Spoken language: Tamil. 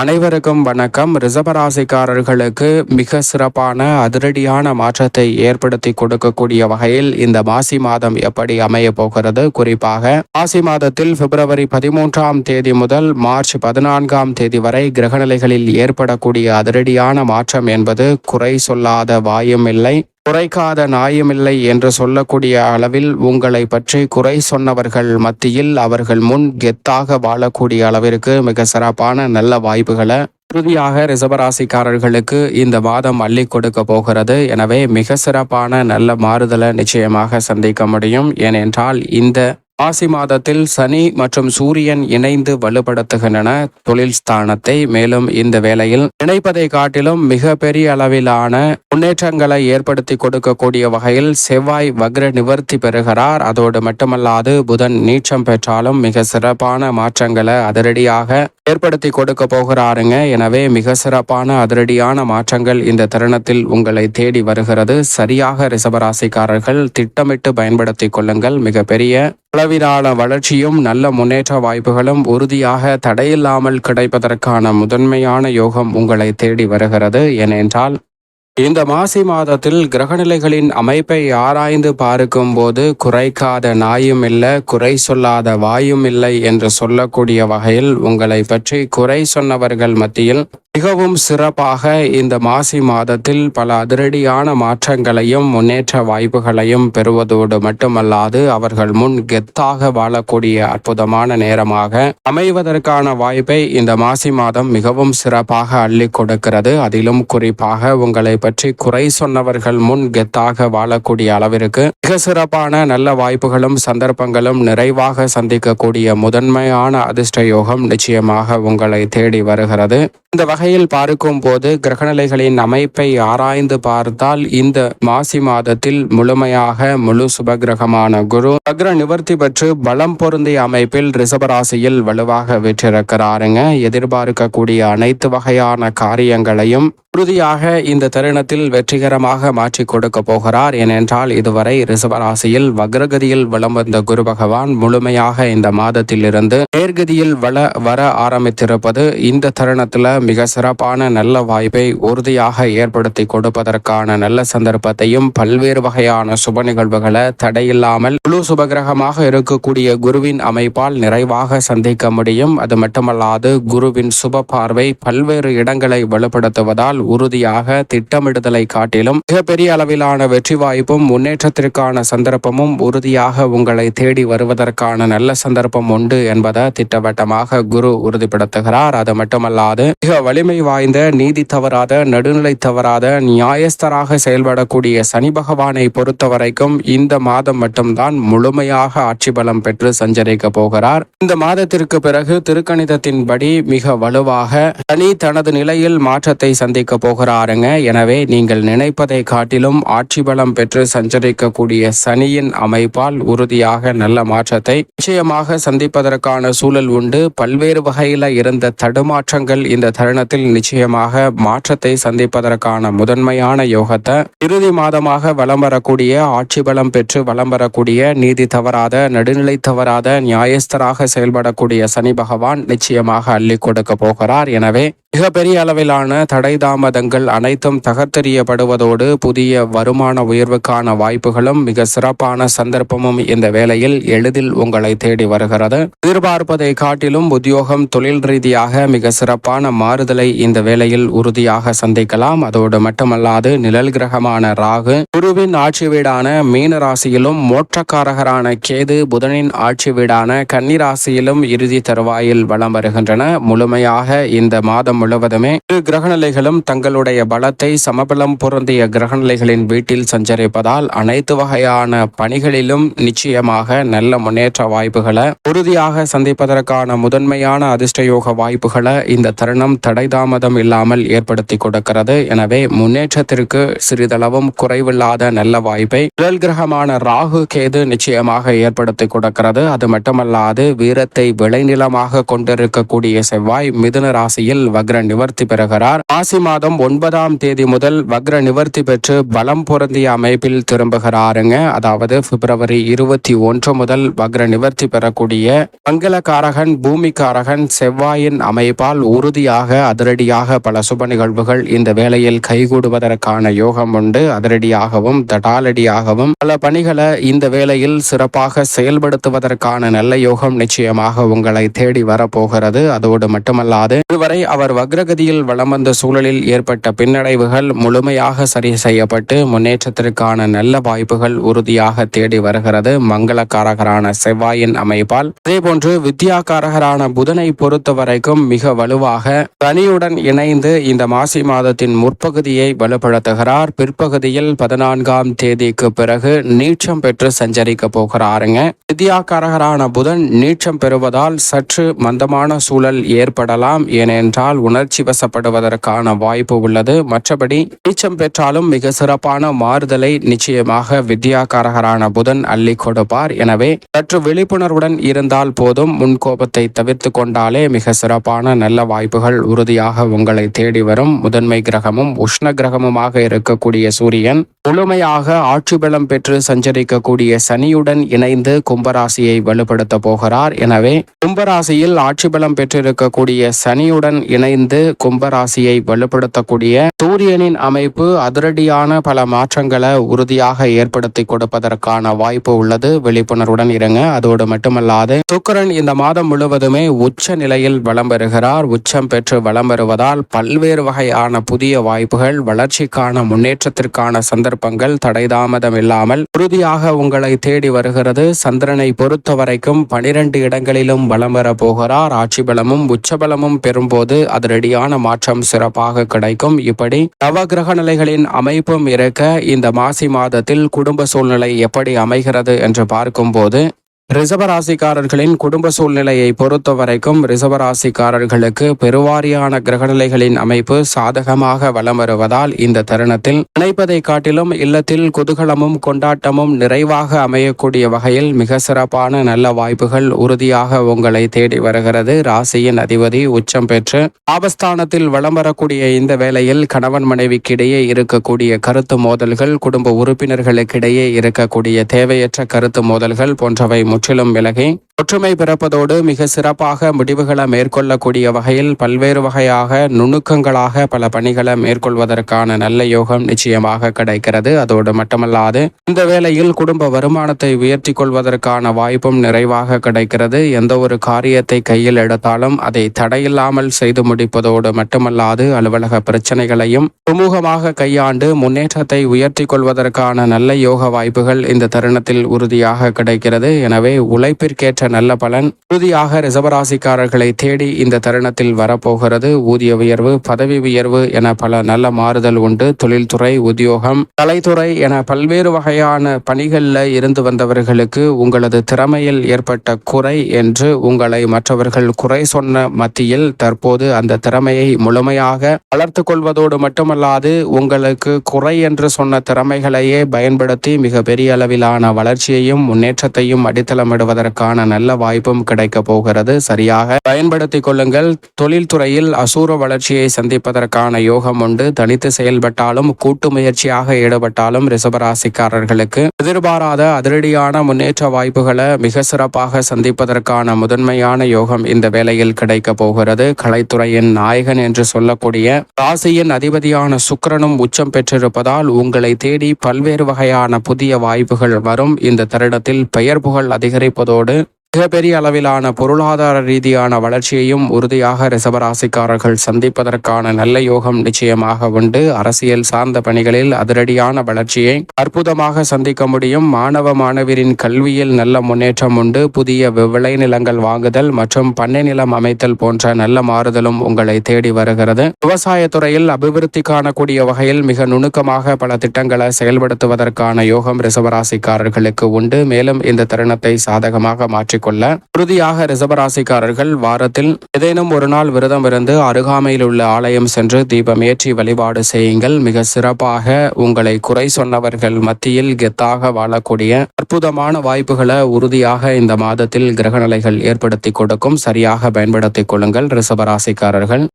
அனைவருக்கும் வணக்கம். ரிசபராசிக்காரர்களுக்கு மிக சிறப்பான அதிரடியான மாற்றத்தை ஏற்படுத்தி கொடுக்கக்கூடிய வகையில் இந்த மாசி மாதம் எப்படி அமைய போகிறது? குறிப்பாக மாசி மாதத்தில் பிப்ரவரி பதிமூன்றாம் தேதி முதல் மார்ச் பதினான்காம் தேதி வரை கிரகநிலைகளில் ஏற்படக்கூடிய அதிரடியான மாற்றம் என்பது குறை சொல்லாத வாயும் இல்லை. குறைக்காத நாயமில்லை என்று சொல்லக்கூடிய அளவில் உங்களை பற்றி குறை சொன்னவர்கள் மத்தியில் அவர்கள் முன் கெத்தாக வாழக்கூடிய அளவிற்கு மிக சிறப்பான நல்ல வாய்ப்புகளை இறுதியாக ரிசபராசிக்காரர்களுக்கு இந்த வாதம் அள்ளி கொடுக்க போகிறது. எனவே மிக சிறப்பான நல்ல மாறுதலை நிச்சயமாக சந்திக்க முடியும். ஏனென்றால் இந்த மாசி மாதத்தில் சனி மற்றும் சூரியன் இணைந்து வலுப்படுத்துகின்றன தொழில் ஸ்தானத்தை. மேலும் இந்த வேளையில் நினைப்பதை காட்டிலும் மிக பெரிய அளவிலான முன்னேற்றங்களை ஏற்படுத்தி கொடுக்கக்கூடிய வகையில் செவ்வாய் வக்ர நிவர்த்தி பெறுகிறார். அதோடு மட்டுமல்லாது புதன் நீச்சம் பெற்றாலும் மிக சிறப்பான மாற்றங்களை அதிரடியாக ஏற்படுத்தி கொடுக்க போகிறாருங்க. எனவே மிக சிறப்பான அதிரடியான மாற்றங்கள் இந்த தருணத்தில் உங்களை தேடி வருகிறது. சரியாக ரிசபராசிக்காரர்கள் திட்டமிட்டு பயன்படுத்திக் கொள்ளுங்கள். மிகப்பெரிய அளவிலான வளர்ச்சியும் நல்ல முன்னேற்ற வாய்ப்புகளும் உறுதியாக தடையில்லாமல் கிடைப்பதற்கான முதன்மையான யோகம் உங்களை தேடி வருகிறது. ஏனென்றால் இந்த மாசி மாதத்தில் கிரகநிலைகளின் அமைப்பை ஆராய்ந்து பார்க்கும் போது குறைக்காத நாயும் இல்லை குறை சொல்லாத வாயும் இல்லை என்று சொல்லக்கூடிய வகையில் உங்களை பற்றி குறை சொன்னவர்கள் மத்தியில் மிகவும் சிறப்பாக இந்த மாசி மாதத்தில் பல அதிரடியான மாற்றங்களையும் முன்னேற்ற வாய்ப்புகளையும் பெறுவதோடு மட்டுமல்லாது அவர்கள் முன் கெத்தாக வாழக்கூடிய அற்புதமான நேரமாக அமைவதற்கான வாய்ப்பை இந்த மாசி மாதம் மிகவும் சிறப்பாக அள்ளி கொடுக்கிறது. அதிலும் குறிப்பாக உங்களை பற்றி குறை சொன்னவர்கள் முன் கெத்தாக வாழக்கூடிய அளவிற்கு மிக சிறப்பான நல்ல வாய்ப்புகளும் சந்தர்ப்பங்களும் நிறைவாக சந்திக்கக்கூடிய முதன்மையான அதிர்ஷ்ட யோகம் நிச்சயமாக உங்களை தேடி வருகிறது. இந்த வகையில் பார்க்கும் போது கிரகநிலைகளின் அமைப்பை ஆராய்ந்து பார்த்தால் இந்த மாசி மாதத்தில் முழுமையாக முழு சுபகிரகமான குரு அக்ர நிவர்த்தி பெற்று பலம் பொருந்திய அமைப்பில் ரிசபராசியில் வலுவாக வெற்றிருக்கிறாருங்க. எதிர்பார்க்கக்கூடிய அனைத்து வகையான காரியங்களையும் உறுதியாக இந்த தருணத்தில் வெற்றிகரமாக மாற்றிக் கொடுக்க போகிறார். ஏனென்றால் இதுவரை ரிசவராசியில் வக்ரகதியில் வலம் வந்த குரு பகவான் முழுமையாக இந்த மாதத்தில் இருந்து நேர்கதியில் வள வர ஆரம்பித்திருப்பது இந்த தருணத்தில் மிக சிறப்பான நல்ல வாய்ப்பை உறுதியாக ஏற்படுத்தி கொடுப்பதற்கான நல்ல சந்தர்ப்பத்தையும் பல்வேறு வகையான சுப நிகழ்வுகளை தடையில்லாமல் முழு சுபகிரகமாக இருக்கக்கூடிய குருவின் அமைப்பால் நிறைவாக சந்திக்க முடியும். அது மட்டுமல்லாது குருவின் சுப பார்வை பல்வேறு இடங்களை வலுப்படுத்துவதால் உறுதியாக திட்டமிடுதலை காட்டிலும் மிகப்பெரிய அளவிலான வெற்றி வாய்ப்பும் முன்னேற்றத்திற்கான சந்தர்ப்பமும் உறுதியாக உங்களை தேடி வருவதற்கான நல்ல சந்தர்ப்பம் உண்டு என்பதை திட்டவட்டமாக குரு உறுதிப்படுத்துகிறார். அது மட்டுமல்லாது மிக வலிமை வாய்ந்த நீதி தவறாத நடுநிலை தவறாத நியாயஸ்தராக செயல்படக்கூடிய சனி பகவானை பொறுத்த வரைக்கும் இந்த மாதம் மட்டும்தான் முழுமையாக ஆட்சி பலம் பெற்று சஞ்சரிக்க போகிறார். இந்த மாதத்திற்கு பிறகு திருக்கணிதத்தின்படி மிக வலுவாக சனி தனது நிலையில் மாற்றத்தை சந்திக்க போகிறாருங்க. எனவே நீங்கள் நினைப்பதை காட்டிலும் ஆட்சி பலம் பெற்று சஞ்சரிக்கக்கூடிய சனியின் அமைப்பால் உறுதியாக நல்ல மாற்றத்தை நிச்சயமாக சந்திப்பதற்கான சூழல் உண்டு. பல்வேறு வகையில இருந்த தடுமாற்றங்கள் இந்த தருணத்தில் நிச்சயமாக மாற்றத்தை சந்திப்பதற்கான முதன்மையான யோகத்தை இறுதி மாதமாக வலம் வரக்கூடிய ஆட்சி பலம் பெற்று வலம் வரக்கூடிய நீதி தவறாத நடுநிலை தவறாத நியாயஸ்தராக செயல்படக்கூடிய சனி பகவான் நிச்சயமாக அள்ளி கொடுக்க போகிறார். எனவே மிகப்பெரிய அளவிலான தடை மதங்கள் அனைத்தும் தகர்த்தெறியப்படுவதோடு புதிய வருமான உயர்வுக்கான வாய்ப்புகளும் மிக சிறப்பான சந்தர்ப்பமும் இந்த வேளையில் எளிதில் உங்களை தேடி வருகிறது. எதிர்பார்ப்பதை காட்டிலும் உத்தியோகம் தொழில் ரீதியாக மிக சிறப்பான மாறுதலை இந்த வேளையில் உறுதியாக சந்திக்கலாம். அதோடு மட்டுமல்லாது நிழல் கிரகமான ராகு குருவின் ஆட்சி வீடான மீன ராசியிலும் மோற்றக்காரகரான கேது புதனின் ஆட்சி வீடான கன்னிராசியிலும் இறுதி தருவாயில் வலம் வருகின்றன. முழுமையாக இந்த மாதம் முழுவதுமே இரு கிரகநிலைகளும் தங்களுடைய பலத்தை சமபலம் பொருந்திய கிரகநிலைகளின் வீட்டில் சஞ்சரிப்பதால் அனைத்து வகையான பணிகளிலும் நிச்சயமாக நல்ல முன்னேற்ற வாய்ப்புகளை உறுதியாக சந்திப்பதற்கான முதன்மையான அதிர்ஷ்டயோக வாய்ப்புகளை இந்த தருணம் தடை தாமதம் இல்லாமல் ஏற்படுத்தி கொடுக்கிறது. எனவே முன்னேற்றத்திற்கு சிறிதளவும் குறைவில்லாத நல்ல வாய்ப்பை முதல் கிரகமான ராகு கேது நிச்சயமாக ஏற்படுத்தி கொடுக்கிறது. அது மட்டுமல்லாது வீரத்தை விளைநிலமாக கொண்டிருக்கக்கூடிய செவ்வாய் மிதுன ராசியில் வக்ர நிவர்த்தி பெறுகிறார். மாசி மாதம் ஒன்பதாம் தேதி முதல் வக்ர நிவர்த்தி பெற்று பலம் பொருந்திய அமைப்பில் திரும்புகிறாருங்க. அதாவது பிப்ரவரி இருபத்தி ஒன்று முதல் வக்ர நிவர்த்தி பெறக்கூடிய மங்களக்காரகன் பூமிக்காரகன் செவ்வாயின் அமைப்பால் உறுதியாக அதிரடியாக பல சுப நிகழ்வுகள் இந்த வேளையில் கைகூடுவதற்கான யோகம் உண்டு. அதிரடியாகவும் தடாலடியாகவும் பல பணிகளை இந்த வேளையில் சிறப்பாக செயல்படுத்துவதற்கான நல்ல யோகம் நிச்சயமாக உங்களை தேடி வரப்போகிறது. அதோடு மட்டுமல்லாது இதுவரை அவர் வக்ரகதியில் வளம் வந்த சூழலில் ஏற்பட்ட பின்னடைவுகள் முழுமையாக சரி செய்யப்பட்டு முன்னேற்றத்திற்கான நல்ல வாய்ப்புகள் உறுதியாக தேடி வருகிறது. மங்களக்காரகரான செவ்வாயின் அமைப்பால். அதேபோன்று வித்யாக்காரகரான புதனை பொறுத்த வரைக்கும் மிக வலுவாக சனியுடன் இணைந்து இந்த மாசி மாதத்தின் முற்பகுதியை வலுப்படுத்துகிறார். பிற்பகுதியில் பதினான்காம் தேதிக்கு பிறகு நீச்சம் பெற்று சஞ்சரிக்க போகிறாருங்க. வித்யாக்காரகரான புதன் நீச்சம் பெறுவதால் சற்று மந்தமான சூழல் ஏற்படலாம். ஏனென்றால் உணர்ச்சி வசப்படுவதற்கான வாய்ப்பு வாய்ப்பு உள்ளது. மற்றபடி நீச்சம் பெற்றாலும் மிக சிறப்பான மாறுதலை நிச்சயமாக வித்யாகாரகரான புதன் அள்ளி கொடுப்பார். எனவே சற்று விழிப்புணர்வுடன் இருந்தால் போதும். முன்கோபத்தை தவிர்த்து கொண்டாலே மிக சிறப்பான நல்ல வாய்ப்புகள் உறுதியாக உங்களை தேடி வரும். முதன்மை கிரகமும் உஷ்ண கிரகமுமாக இருக்கக்கூடிய சூரியன் முழுமையாக ஆட்சி பலம் பெற்று சஞ்சரிக்கக்கூடிய சனியுடன் இணைந்து கும்பராசியை வலுப்படுத்த போகிறார். எனவே கும்பராசியில் ஆட்சி பலம் பெற்றிருக்கக்கூடிய சனியுடன் இணைந்து கும்பராசியை வலுப்படுத்த ஏற்படுத்தக்கூடிய சூரியனின் அமைப்பு அதிரடியான பல மாற்றங்களை உறுதியாக ஏற்படுத்தி கொடுப்பதற்கான வாய்ப்பு உள்ளது. விழிப்புணர்வுடன் இருங்க. அதோடு மட்டுமல்லாது சுக்கரன் இந்த மாதம் முழுவதுமே உச்ச நிலையில் வலம் பெறுகிறார். உச்சம் பெற்று வலம் வருவதால் பல்வேறு வகையான புதிய வாய்ப்புகள் வளர்ச்சிக்கான முன்னேற்றத்திற்கான சந்தர்ப்பங்கள் தடைதாமதம் இல்லாமல் உறுதியாக உங்களை தேடி வருகிறது. சந்திரனை பொறுத்த வரைக்கும் பனிரெண்டு இடங்களிலும் வலம் வர போகிறார். ஆட்சி பலமும் உச்சபலமும் பெறும்போது அதிரடியான மாற்றம் சிறப்பாக கிடைக்கும். இப்படி நவகிரக நிலைகளின் அமைப்பும் இருக்க இந்த மாசி மாதத்தில் குடும்ப சூழ்நிலை எப்படி அமைகிறது என்று பார்க்கும்போது ரிசவராசிக்காரர்களின் குடும்ப சூழ்நிலையை பொறுத்த வரைக்கும் ரிசவராசிக்காரர்களுக்கு பெருவாரியான கிரகநிலைகளின் அமைப்பு சாதகமாக வலம் வருவதால் இந்த தருணத்தில் நினைப்பதை காட்டிலும் இல்லத்தில் குதூகலமும் கொண்டாட்டமும் நிறைவாக அமையக்கூடிய வகையில் மிக சிறப்பான நல்ல வாய்ப்புகள் உறுதியாக உங்களை தேடி வருகிறது. ராசியின் அதிபதி உச்சம் பெற்று ஆபஸ்தானத்தில் வலம் வரக்கூடிய இந்த வேளையில் கணவன் மனைவிக்கிடையே இருக்கக்கூடிய கருத்து மோதல்கள் குடும்ப உறுப்பினர்களுக்கிடையே இருக்கக்கூடிய தேவையற்ற கருத்து மோதல்கள் போன்றவை முற்றிலும் விலகி ஒற்றுமை பிறப்பதோடு மிக சிறப்பாக முடிவுகளை மேற்கொள்ளக்கூடிய வகையில் பல்வேறு வகையாக நுணுக்கங்களாக பல பணிகளை மேற்கொள்வதற்கான நல்ல யோகம் நிச்சயமாக கிடைக்கிறது. அதோடு மட்டுமல்லாது இந்த வேளையில் குடும்ப வருமானத்தை உயர்த்தி கொள்வதற்கான வாய்ப்பும் நிறைவாக கிடைக்கிறது. எந்த ஒரு காரியத்தை கையில் எடுத்தாலும் அதை தடையில்லாமல் செய்து முடிப்பதோடு மட்டுமல்லாது அலுவலக பிரச்சனைகளையும் சுமூகமாக கையாண்டு முன்னேற்றத்தை உயர்த்தி கொள்வதற்கான நல்ல யோக வாய்ப்புகள் இந்த தருணத்தில் உறுதியாக கிடைக்கிறது. எனவே உழைப்பிற்கேற்ற நல்ல பலன். உறுதியாக ரிசவராசிக்காரர்களை தேடி இந்த தருணத்தில் வரப்போகிறது ஊதிய உயர்வு பதவி உயர்வு என பல நல்ல மாறுதல் உண்டு. தொழில்துறை உத்தியோகம் கலைத்துறை என பல்வேறு வகையான பணிகளில் இருந்து வந்தவர்களுக்கு உங்களது திறமையில் ஏற்பட்ட குறை என்று உங்களை மற்றவர்கள் குறை சொன்ன மத்தியில் தற்போது அந்த திறமையை முழுமையாக வளர்த்து கொள்வதோடு மட்டுமல்லாது உங்களுக்கு குறை என்று சொன்ன திறமைகளையே பயன்படுத்தி மிக பெரிய அளவிலான வளர்ச்சியையும் முன்னேற்றத்தையும் அடித்தளமிடுவதற்கான நல்ல வாய்ப்பும் கிடைக்க போகிறது. சரியாக பயன்படுத்திக் கொள்ளுங்கள். தொழில்துறையில் அசூர வளர்ச்சியை சந்திப்பதற்கான யோகம் உண்டு. தனித்து செயல்பட்டாலும் கூட்டு முயற்சியாக ஈடுபட்டாலும் ரிசபராசிக்காரர்களுக்கு எதிர்பாராத அதிரடியான முன்னேற்ற வாய்ப்புகளை மிக சிறப்பாக சந்திப்பதற்கான முதன்மையான யோகம் இந்த வேளையில் கிடைக்க போகிறது. கலைத்துறையின் நாயகன் என்று சொல்லக்கூடிய ராசியின் அதிபதியான சுக்கரனும் உச்சம் பெற்றிருப்பதால் உங்களை தேடி பல்வேறு வகையான புதிய வாய்ப்புகள் வரும். இந்த தருணத்தில் பெயர் புகழ் அதிகரிப்பதோடு மிகப்பெரிய அளவிலான பொருளாதார ரீதியான வளர்ச்சியையும் உறுதியாக ரிசவராசிக்காரர்கள் சந்திப்பதற்கான நல்ல யோகம் நிச்சயமாக உண்டு. அரசியல் சார்ந்த பணிகளில் அதிரடியான வளர்ச்சியை அற்புதமாக சந்திக்க முடியும். மாணவ மாணவரின் கல்வியில் நல்ல முன்னேற்றம் உண்டு. புதிய விளைநிலங்கள் வாங்குதல் மற்றும் பண்ணை நிலம் அமைத்தல் போன்ற நல்ல மாறுதலும் உங்களை தேடி வருகிறது. விவசாயத்துறையில் அபிவிருத்தி காணக்கூடிய வகையில் மிக நுணுக்கமாக பல திட்டங்களை செயல்படுத்துவதற்கான யோகம் ரிசவராசிக்காரர்களுக்கு உண்டு. மேலும் இந்த தருணத்தை சாதகமாக மாற்றி கொள்ள உறுதியாக ரிசபராசிக்காரர்கள் வாரத்தில் ஏதேனும் ஒரு நாள் விரதம் இருந்து அருகாமையில் உள்ள ஆலயம் சென்று தீபம் ஏற்றி வழிபாடு செய்யுங்கள். மிக சிறப்பாக உங்களை குறை சொன்னவர்கள் மத்தியில் கெத்தாக வாழக்கூடிய அற்புதமான வாய்ப்புகளை உறுதியாக இந்த மாதத்தில் கிரகநிலைகள் ஏற்படுத்தி கொடுக்கும். சரியாக பயன்படுத்திக் கொள்ளுங்கள் ரிசபராசிக்காரர்கள்